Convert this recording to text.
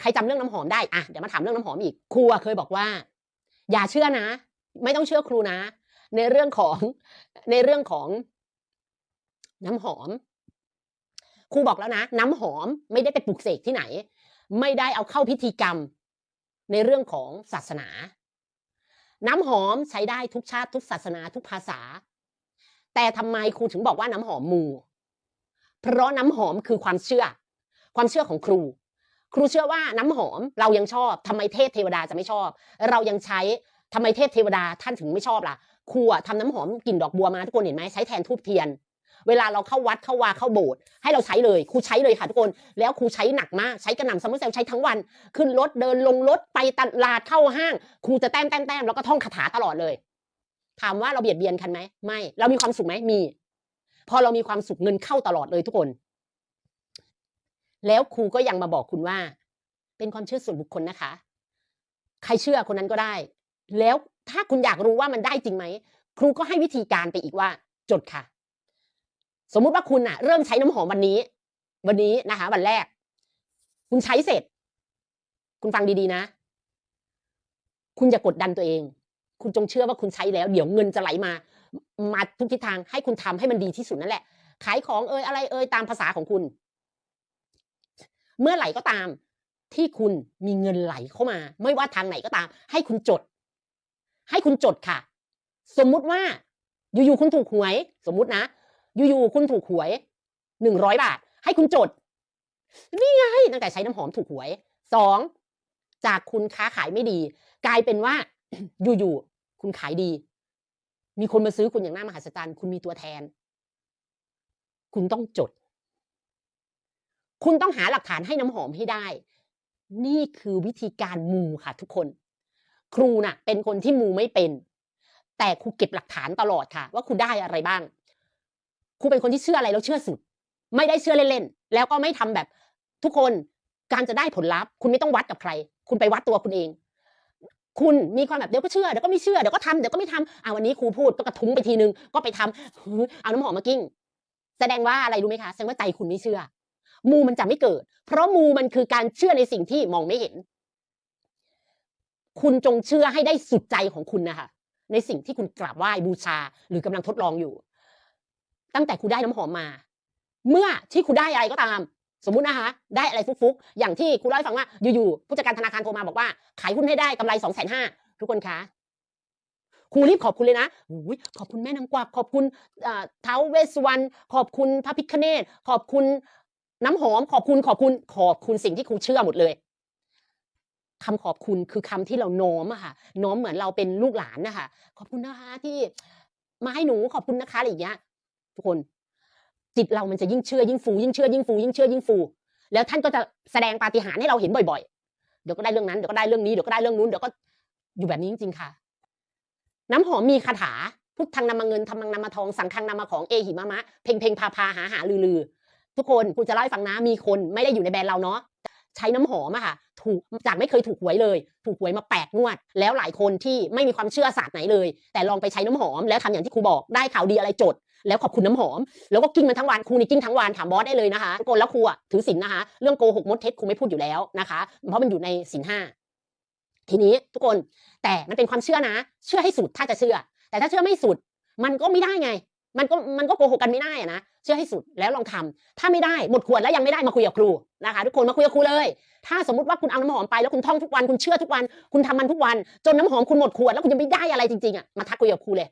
ใครจำเรื่องน้ำหอมได้อะเดี๋ยวมาถามเรื่องน้ำหอมอีกครูเคยบอกว่า อย่าเชื่อนะ ไม่ต้องเชื่อครูนะ ในเรื่องของในเรื่องของ น้ำหอมครูบอกแล้วนะ น้ำหอมไม่ได้ไปปลุกเสกที่ไหน ไม่ได้เอาเข้าพิธีกรรม ในเรื่องของศาสนา น้ำหอมใช้ได้ทุกชาติทุกศาสนาทุกภาษา แต่ทำไมครูถึงบอกว่าน้ำหอมมู เพราะน้ำหอมคือความเชื่อ ความเชื่อของครู ครูเชื่อว่าน้ำหอมเรายังชอบทำไมเทพเทวดาจะไม่ชอบ เรายังใช้ทำไมเทพเทวดาท่านถึงไม่ชอบล่ะครูอะทำน้ำหอมกลิ่นดอกบัวมาทุกคนเห็นไหมใช้แทนทูบเทียน เวลาเราเข้าวัดเข้าวาเข้าโบสถ์ให้เราใช้เลยครูใช้เลยค่ะทุกคน แล้วครูใช้หนักมากใช้กระหน่ำซัมเมอร์เซลใช้ทั้งวัน ขึ้นรถเดินลงรถไปตลาดเข้าห้างครูจะแต้มแต้มแต้มแล้วก็ท่องคาถาตลอดเลย ถามว่าเราเบียดเบียนกันไหมไม่ เรามีความสุขไหมมี พอเรามีความสุขเงินเข้าตลอดเลยทุกคน แล้วครูก็ยังมาบอกคุณว่า เป็นความเชื่อส่วนบุคคลนะคะ ใครเชื่อคนนั้นก็ได้ แล้วถ้าคุณอยากรู้ว่ามันได้จริงไหมครูก็ให้วิธีการไปอีกว่า จดค่ะ สมมุติว่าคุณอะเริ่มใช้น้ำหอมวันนี้ วันนี้นะคะ วันแรก คุณใช้เสร็จ คุณฟังดีๆนะ คุณอย่ากดดันตัวเอง คุณจงเชื่อว่าคุณใช้แล้ว เดี๋ยวเงินจะไหลมา มาทุกทิศทางให้คุณทำให้มันดีที่สุดนั่นแหละ ขายของเอ่ยอะไรเอ่ยตามภาษาของคุณ เมื่อไหร่ก็ตาม ที่คุณมีเงินไหลเข้ามา ไม่ว่าทางไหนก็ตาม ให้คุณจด ให้คุณจดค่ะ สมมุติว่า อยู่ๆคุณถูกหวย สมมุตินะ อยู่ๆคุณถูกหวยหนึ่งร้อยบาท ให้คุณจด นี่ไงตั้งแต่ใช้น้ำหอมถูกหวยสองจากคุณค้าขายไม่ดี กลายเป็นว่า อยู่ๆคุณขายดี มีคนมาซื้อคุณอย่างน่ามหัศจรรย์ คุณมีตัวแทน คุณต้องจด คุณต้องหาหลักฐานให้น้ำหอมให้ได้ นี่คือวิธีการมูค่ะทุกคน ครูน่ะ เป็นคนที่มูไม่เป็น แต่ครูเก็บหลักฐานตลอดค่ะ ว่าครูได้อะไรบ้างครูเป็นคนที่เชื่ออะไรแล้วเชื่อสุด ไม่ได้เชื่อเล่นๆแล้วก็ไม่ทำแบบทุกคนการจะได้ผลลัพธ์คุณไม่ต้องวัดกับใคร คุณไปวัดตัวคุณเอง คุณมีความแบบเดี๋ยวก็เชื่อเดี๋ยวก็ไม่เชื่อเดี๋ยวก็ทำเดี๋ยวก็ไม่ทำอ่าวันนี้ครูพูดก็กระทุ้งไปทีนึงก็ไปทำเอาน้ำหอมมากิ้ง แสดงว่าอะไรรู้ไหมคะแสดงว่าใจคุณไม่เชื่อ มูมันจะไม่เกิด เพราะมูมันคือการเชื่อในสิ่งที่มองไม่เห็น คุณจงเชื่อให้ได้สุดใจของคุณนะคะในสิ่งที่คุณกราบไหว้บูชา หรือกำลังทดลองอยู่ ตั้งแต่คุณได้น้ำหอมมา เมื่อที่คุณได้อะไรก็ตาม สมมุตินะคะ ได้อะไรฟุกๆ อย่างที่ครูเล่าให้ฟังว่า อยู่ๆผู้จัดการธนาคารโทรมาบอกว่า ขายหุ้นให้ได้กำไรสองแสนห้าทุกคนคะครูรีบขอบคุณเลยนะอุ๊ยขอบคุณแม่นางกวักขอบคุณอ่าท้าเวสสวรรณขอบคุณพระพิคเนตขอบคุณ น้ำหอมขอบคุณขอบคุณขอบคุณสิ่งที่ครูเชื่อหมดเลยคำขอบคุณคือคำที่เราโน้มอะค่ะโน้มเหมือนเราเป็นลูกหลานนะคะขอบคุณนะคะที่มาให้หนูขอบคุณนะคะอะไรอย่างเงี้ย ทุกคนจิตเรามันจะยิ่งเชื่อยิ่งฟูยิ่งเชื่อยิ่งฟูยิ่งเชื่อยิ่งฟู แล้วท่านก็จะแสดงปาฏิหาริย์ให้เราเห็นบ่อยๆ เดี๋ยวก็ได้เรื่องนั้นเดี๋ยวก็ได้เรื่องนี้เดี๋ยวก็ได้เรื่องนู้นเดี๋ยวก็อยู่แบบนี้จริงๆค่ะ น้ำหอมมีคาถาพุทธังนำมาเงินธรรมังนำมาทองสังฆังนำมาของเอหิมะมะ เพ่งเพ่งพาพาหาหาลือลือ ทุกคนคุณจะเล่าให้ฟังนะมีคนไม่ได้อยู่ในแบรนด์เราเนาะใช้น้ำหอมอะค่ะ ถูกจากไม่เคยถูกหวยเลย ถูกหวยมาแปดงวด แล้วหลายคนที่ไม่มีความเชื่อศาสตร์ไหนเลย แต่ลองไปใช้น้ำหอมแล้วทำอย่างที่ครูบอกได้ข่าวดีอะไรจด แล้วขอบคุณน้ำหอม แล้วก็กิ้งมันทั้งวันครูนี่กิ้งทั้งวันถามบอสได้เลยนะคะทุกนแล้วครูอะถือศีลนะคะ เรื่องโกหกมดเท็จครูไม่พูดอยู่แล้วนะคะ เพราะมันอยู่ในศีลห้าทีนี้ทุกคนแต่มันเป็นความเชื่อนะ เชื่อให้สุดถ้าจะเชื่อ แต่ถ้าเชื่อไม่สุด มันก็ไม่ได้ไง มันก็มันก็โกหกกันไม่ได้อะนะเชื่อให้สุดแล้วลองทำถ้าไม่ได้หมดขวดแล้วยังไม่ได้มาคุยกับครูนะคะทุกคนมาคุยกับครูเลย ถ้าสมมติว่าคุณเอาน้ำหอมไปแล้วคุณท่องทุกวันคุณเชื่อทุกวัน คุณทำมันทุกวัน จนน้ำหอมคุณหมดขวดแล้วคุณยังไม่ได้อะไรจริงๆอะมาทักคุยกับครูเลย